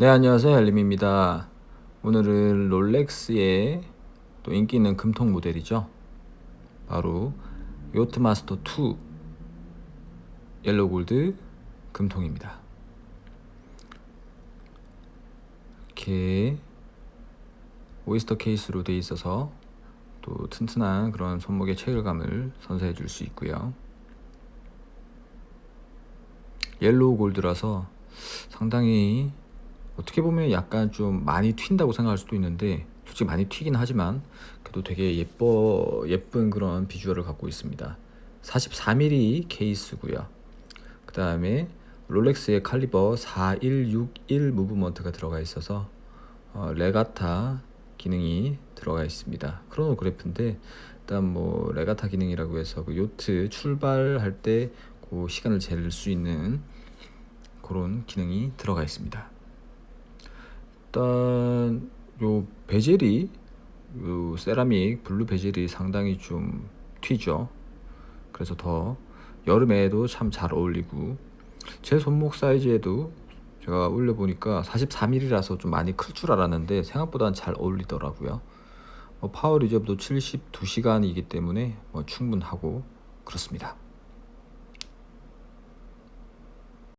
네, 안녕하세요. 헬림입니다. 오늘은 롤렉스의 또 인기 있는 금통 모델이죠. 바로 요트마스터 2 옐로우 골드 금통입니다. 이렇게 오이스터 케이스로 되어 있어서 또 튼튼한 그런 손목의 체결감을 선사해 줄 수 있고요. 옐로우 골드라서 상당히 어떻게 보면 약간 좀 많이 튄다고 생각할 수도 있는데 솔직히 많이 튀긴 하지만 그래도 되게 예뻐 예쁜 그런 비주얼을 갖고 있습니다. 44mm 케이스고요. 그 다음에 롤렉스의 칼리버 4161 무브먼트가 들어가 있어서 어, 레가타 기능이 들어가 있습니다. 크로노그래프인데 일단 뭐 레가타 기능이라고 해서 그 요트 출발할 때 그 시간을 잴 수 있는 그런 기능이 들어가 있습니다. 일단 요 베젤이 요 세라믹 블루 베젤이 상당히 좀 튀죠. 그래서 더 여름에도 참 잘 어울리고 제 손목 사이즈에도 제가 올려 보니까 43mm라서 좀 많이 클 줄 알았는데 생각보다는 잘 어울리더라고요. 뭐 파워 리저브도 72시간이기 때문에 뭐 충분하고 그렇습니다.